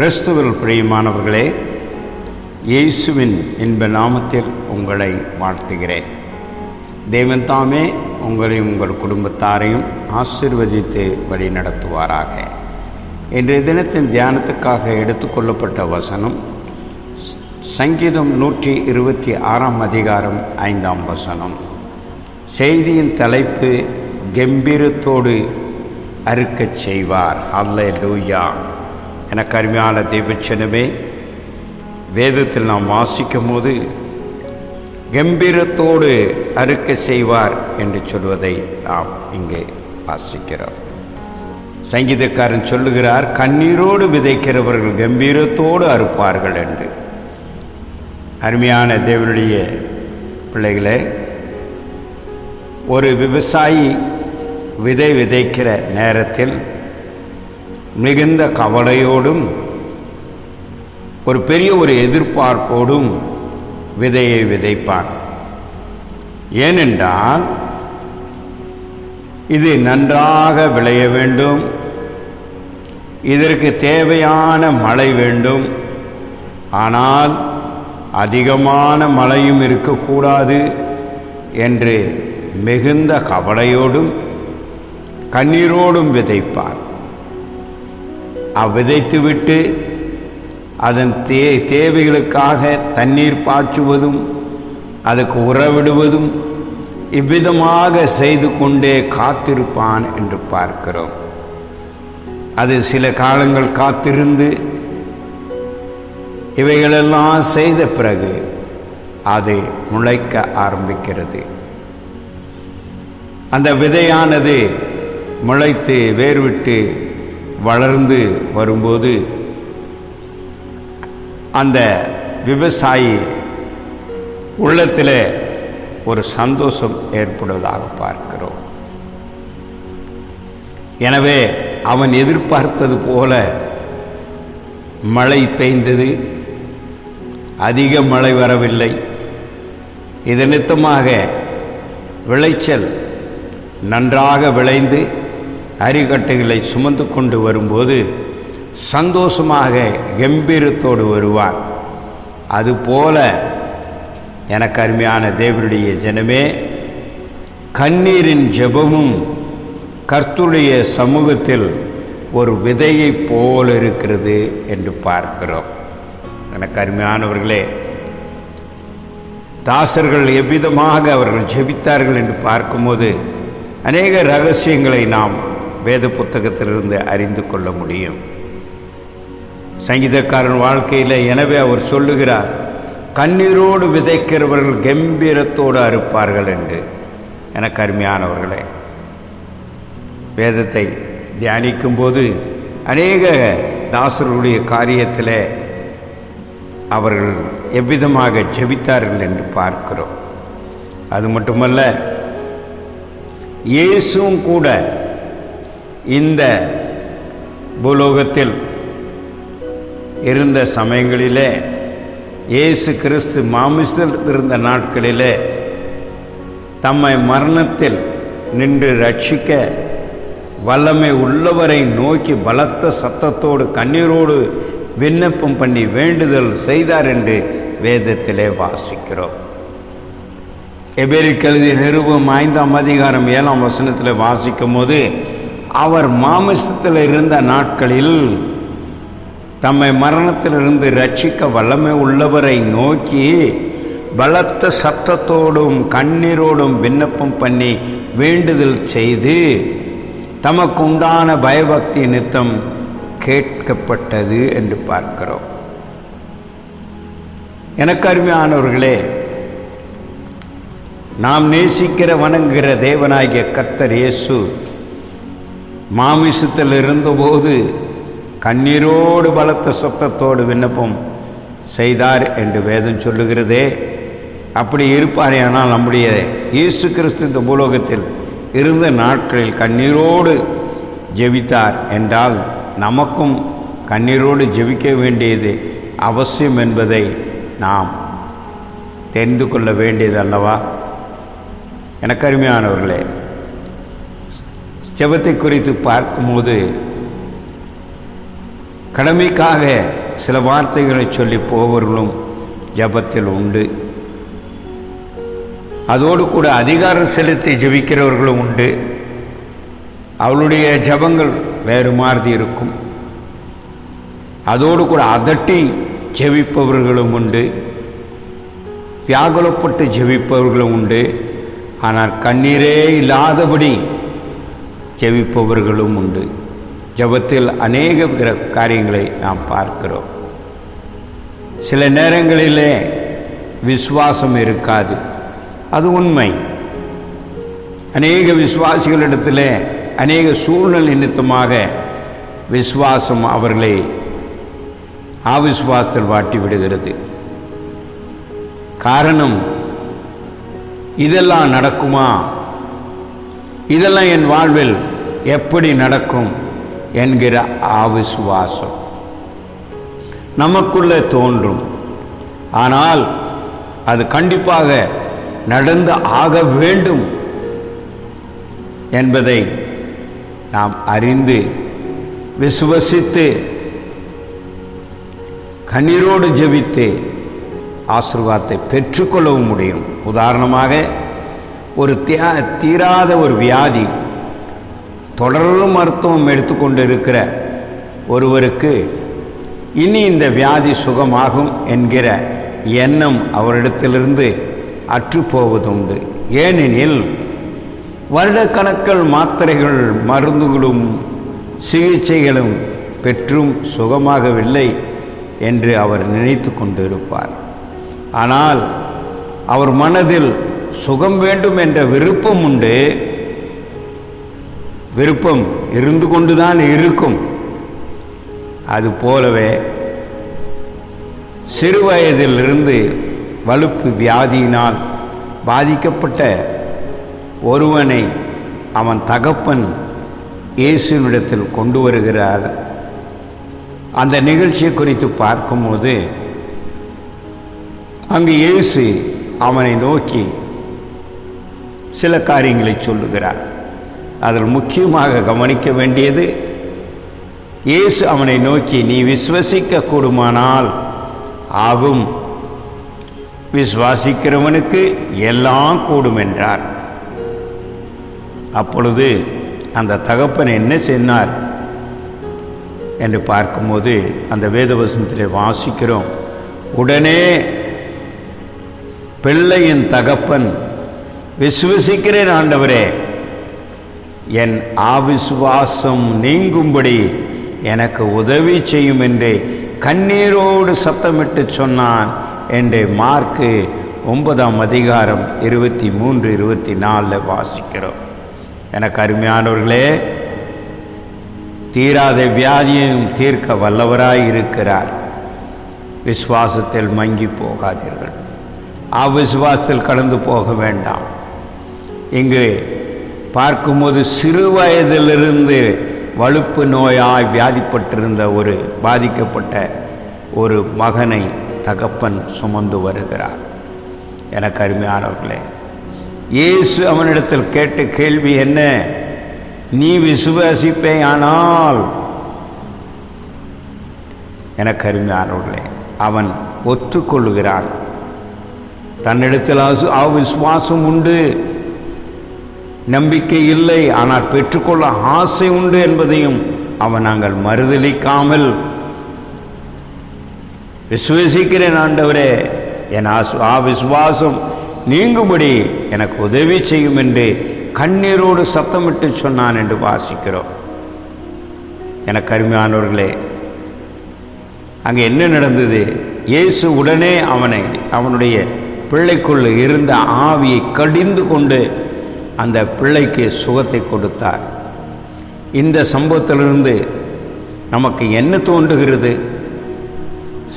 கிறிஸ்துவில் பிரியமானவர்களே இயேசுவின் இன்ப நாமத்தில் உங்களை வாழ்த்துகிறேன். தெய்வன் தாமே உங்களையும் உங்கள் குடும்பத்தாரையும் ஆசிர்வதித்து வழி நடத்துவாராக இன்றைய தினத்தின் தியானத்துக்காக எடுத்துக்கொள்ளப்பட்ட வசனம் சங்கீதம் நூற்றி இருபத்தி ஆறாம் அதிகாரம் ஐந்தாம் வசனம். செய்தியின் தலைப்பு கம்பீரத்தோடு அறுக்கச் செய்வார். அல்ல லூயா எனக்கு அருமையான தெய்வச்சனமே வேதத்தில் நாம் வாசிக்கும் போது கம்பீரத்தோடு அறுக்க செய்வார் என்று சொல்வதை நாம் இங்கே வாசிக்கிறோம். சங்கீதக்காரன் சொல்லுகிறார் கண்ணீரோடு விதைக்கிறவர்கள் கம்பீரத்தோடு அறுப்பார்கள் என்று. அருமையான தேவனுடைய பிள்ளைகளே ஒரு விவசாயி விதை விதைக்கிற நேரத்தில் மிகுந்த கவலையோடும் ஒரு பெரிய ஒரு எதிர்பார்ப்போடும் விதையை விதைப்பான் ஏனென்றால் இது நன்றாக விளைய வேண்டும். இதற்கு தேவையான மழை வேண்டும். ஆனால் அதிகமான மழையும் இருக்கக்கூடாது என்று மிகுந்த கவலையோடும் கண்ணீரோடும் விதைப்பார். அவ்விதைத்துவிட்டு அதன் தே தேவைகளுக்காக தண்ணீர் பாய்ச்சுவதும் அதுக்கு உறவிடுவதும் இவ்விதமாக செய்து கொண்டே காத்திருப்பான் என்று பார்க்கிறோம். அது சில காலங்கள் காத்திருந்து இவைகளெல்லாம் செய்த பிறகு அது முளைக்க ஆரம்பிக்கிறது. அந்த விதையானது முளைத்து வேர்விட்டு வளர்ந்து வரும்போது அந்த விவசாயி உள்ளத்தில் ஒரு சந்தோஷம் ஏற்படுவதாக பார்க்கிறோம். எனவே அவன் எதிர்பார்த்தது போல மழை பெய்ந்தது. அதிக மழை வரவில்லை. இதனித்தமாக விளைச்சல் நன்றாக விளைந்து அரிக்கட்டைகளை சுமந்து கொண்டு வரும்போது சந்தோஷமாக கம்பீரத்தோடு வருவார். அதுபோல எனக்கு அருமையான தேவனுடைய ஜனமே கண்ணீரின் ஜெபமும் கர்த்துடைய சமூகத்தில் ஒரு விதையைப் போல் இருக்கிறது என்று பார்க்கிறோம். எனக்கு அருமையானவர்களே தாசர்கள் எவ்விதமாக அவர்கள் ஜெபித்தார்கள் என்று பார்க்கும்போது அநேக ரகசியங்களை நாம் வேத புத்தகத்திலிருந்து அறிந்து கொள்ள முடியும். சங்கீதக்காரன் வாழ்க்கையில் எனவே அவர் சொல்லுகிறார் கண்ணீரோடு விதைக்கிறவர்கள் கம்பீரத்தோடு அறுப்பார்கள் என்று. எனக்கு அருமையானவர்களே வேதத்தை தியானிக்கும் போது அநேக தாசர்களுடைய காரியத்தில் அவர்கள் எவ்விதமாக ஜெபித்தார்கள் என்று பார்க்கிறோம். அது மட்டுமல்ல இயேசுவும் கூட இந்த பூலோகத்தில் இருந்த சமயங்களிலே இயேசு கிறிஸ்து மாமிசத்தில் இருந்த நாட்களிலே தம்மை மரணத்தில் நின்று ரட்சிக்க வல்லமை உள்ளவரை நோக்கி பலத்த சத்தத்தோடு கண்ணீரோடு விண்ணப்பம் பண்ணி வேண்டுதல் செய்தார் என்று வேதத்திலே வாசிக்கிறோம். எபேரி கழுதி நிருபம் ஐந்தாம் அதிகாரம் ஏழாம் வசனத்தில் வாசிக்கும் போது அவர் மாமிசத்தில் இருந்த நாட்களில் தம்மை மரணத்திலிருந்து ரட்சிக்க வல்லமை உள்ளவரை நோக்கி பலத்த சத்தத்தோடும் கண்ணீரோடும் விண்ணப்பம் பண்ணி வேண்டுதல் செய்து தமக்குண்டான பயபக்தி நித்தம் கேட்கப்பட்டது என்று பார்க்கிறோம். எனக்கு அருமையானவர்களே நாம் நேசிக்கிற வணங்குகிற தேவனாகிய கர்த்தர் இயேசு மாமிசத்தில் இருந்தபோது கண்ணீரோடு பலத்த சத்தத்தோடு விண்ணப்பம் செய்தார் என்று வேதம் சொல்லுகிறதே. அப்படி இருப்பாரே ஆனால் நம்முடைய இயேசு கிறிஸ்து இந்த பூலோகத்தில் இருந்த நாட்களில் கண்ணீரோடு ஜெபித்தார் என்றால் நமக்கும் கண்ணீரோடு ஜெபிக்க வேண்டியது அவசியம் என்பதை நாம் தெரிந்து கொள்ள வேண்டியது அல்லவா? எனக்கு அருமையானவர்களே ஜெபத்தை குறித்து பார்க்கும்போது கடமைக்காக சில வார்த்தைகளை சொல்லி போவர்களும் ஜபத்தில் உண்டு. அதோடு கூட அதிகாரம் செலுத்தி ஜெபிக்கிறவர்களும் உண்டு. அவளுடைய ஜபங்கள் வேறு மாதிரி இருக்கும். அதோடு கூட அதட்டி ஜெபிப்பவர்களும் உண்டு. வியாகுலப்பட்டு ஜெபிப்பவர்களும் உண்டு. ஆனால் கண்ணீரே இல்லாதபடி ஜெபிப்பவர்களும் உண்டு. ஜபத்தில் அநேக பிற காரியங்களை நாம் பார்க்கிறோம். சில நேரங்களிலே விசுவாசம் இருக்காது. அது உண்மை. அநேக விசுவாசிகளிடத்தில் அநேக சூழ்நிலை நிமித்தமாக விசுவாசம் அவர்களை அவிசுவாசத்தில் வாட்டி விடுகிறது. காரணம் இதெல்லாம் நடக்குமா? இதெல்லாம் என் வாழ்வில் எப்படி நடக்கும் என்கிற அவிசுவாசம் நமக்குள்ளே தோன்றும். ஆனால் அது கண்டிப்பாக நடந்து ஆக வேண்டும் என்பதை நாம் அறிந்து விசுவசித்து கண்ணீரோடு ஜெபித்து ஆசிர்வாதத்தை பெற்றுக்கொள்ளவும் முடியும். உதாரணமாக ஒரு தீராத ஒரு வியாதி தொடர் மருத்துவம் எடுத்துக்கொண்டு இருக்கிற ஒருவருக்கு இனி இந்த வியாதி சுகமாகும் என்கிற எண்ணம் அவரிடத்திலிருந்து அற்றுப்போவதுண்டு. ஏனெனில் வருடக்கணக்கள் மாத்திரைகள் மருந்துகளும் சிகிச்சைகளும் பெற்றும் சுகமாகவில்லை என்று அவர் நினைத்து கொண்டிருப்பார். ஆனால் அவர் மனதில் சுகம் வேண்டும் என்ற விருப்பம் உண்டு. விருப்பம் இருந்து கொண்டுதான் இருக்கும். அது போலவே சிறு வயதிலிருந்து வலுப்பு வியாதியினால் பாதிக்கப்பட்ட ஒருவனை அவன் தகப்பன் இயேசுவிடத்தில் கொண்டு வருகிறார். அந்த நிகழ்ச்சியை குறித்து பார்க்கும்போது அங்கு இயேசு அவனை நோக்கி சில காரியங்களை சொல்லுகிறார். அதில் முக்கியமாக கவனிக்க வேண்டியது இயேசு அவனை நோக்கி நீ விஸ்வசிக்க கூடுமானால் ஆகும். விசுவாசிக்கிறவனுக்கு எல்லாம் கூடும் என்றார். அப்பொழுது அந்த தகப்பன் என்ன சொன்னார் என்று பார்க்கும்போது அந்த வேதவசனத்தில் வாசிக்கிறோம். உடனே பிள்ளையின் தகப்பன் விசுவசிக்கிறேன் ஆண்டவரே என் ஆவிசுவாசம் நீங்கும்படி எனக்கு உதவி செய்யும் என்று கண்ணீரோடு சத்தமிட்டு சொன்னான் என்று மார்க்கு ஒன்பதாம் அதிகாரம் இருபத்தி மூன்று இருபத்தி நாலில் வாசிக்கிறோம். எனக்கு அருமையானவர்களே தீராத வியாதியையும் தீர்க்க வல்லவராய் இருக்கிறார். விசுவாசத்தில் மங்கி போகாதீர்கள். அவ்விசுவாசத்தில் கடந்து போக வேண்டாம். இங்கு பார்க்கும்போது சிறு வயதிலிருந்து வலுப்பு நோயாய் வியாதிப்பட்டிருந்த ஒரு பாதிக்கப்பட்ட ஒரு மகனை தகப்பன் சுமந்து வருகிறார். எனக்கு அருமையானவர்களே இயேசு அவனிடத்தில் கேட்ட கேள்வி என்ன? நீ விசுவாசிப்பே ஆனால். எனக்கு அருமையானவர்களே அவன் ஒற்றுக்கொள்ளுகிறான் தன்னிடத்தில் அசு- அவிசுவாசம் உண்டு. நம்பிக்கை இல்லை ஆனால் பெற்றுக்கொள்ள ஆசை உண்டு என்பதையும் அவன் நாங்கள் மறுதலிக்காமல் விசுவசிக்கிறேன் ஆண்டவரே. என் ஆசு- ஆ விசுவாசம் நீங்கும்படி எனக்கு உதவி செய்யும் என்று கண்ணீரோடு சத்தமிட்டு சொன்னான் என்று வாசிக்கிறோம். எனக்கு அருமையானவர்களே அங்கே என்ன நடந்தது? இயேசு உடனே அவனை அவனுடைய பிள்ளைக்குள் இருந்த ஆவியை கடிந்து கொண்டு அந்த பிள்ளைக்கு சுகத்தை கொடுத்தார். இந்த சம்பவத்திலிருந்து நமக்கு என்ன தோன்றுகிறது?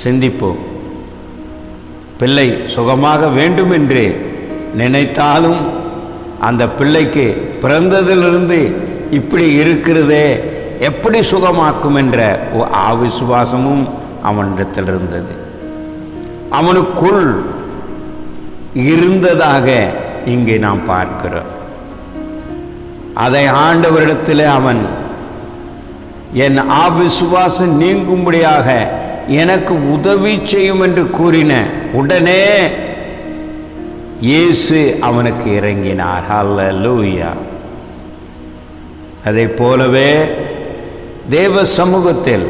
சிந்திப்போம். பிள்ளை சுகமாக வேண்டும் என்று நினைத்தாலும் அந்த பிள்ளைக்கு பிறந்ததிலிருந்து இப்படி இருக்கிறதே எப்படி சுகமாக்கும் என்ற ஆவிசுவாசமும் அவிசுவாசமும் அவனிடத்தில் இருந்தது அவனுக்குள் இருந்ததாக இங்கே நாம் பார்க்கிறோம். அதை ஆண்டவரிடத்தில் அவன் என் ஆவிசுவாசம் நீங்கும்படியாக எனக்கு உதவி செய்யும் என்று கூறின உடனே இயேசு அவனுக்கு இறங்கினார். லூயா அதை போலவே தேவ சமூகத்தில்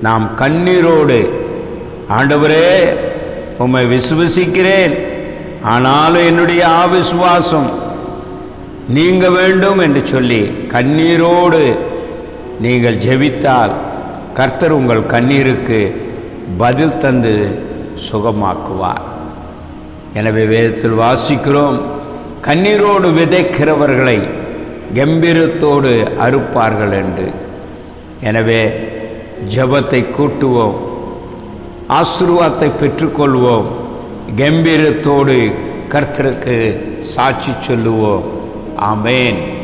நாம் கண்ணீரோடு ஆண்டவரே உம்மை விசுவசிக்கிறேன் ஆனாலும் என்னுடைய ஆவிசுவாசம் நீங்க வேண்டும் என்று சொல்லி கண்ணீரோடு நீங்கள் ஜெபித்தால் கர்த்தர் உங்கள் கண்ணீருக்கு பதில் தந்து சுகமாக்குவார். எனவே வேதத்தில் வாசிக்கிறோம் கண்ணீரோடு விதைக்கிறவர்களை கம்பீரத்தோடு அறுப்பார்கள் என்று. எனவே ஜெபத்தை கூட்டுவோம் ஆசிர்வாதத்தை பெற்றுக்கொள்வோம் கம்பீரத்தோடு கர்த்தருக்கு சாட்சி சொல்லுவோம். Amén.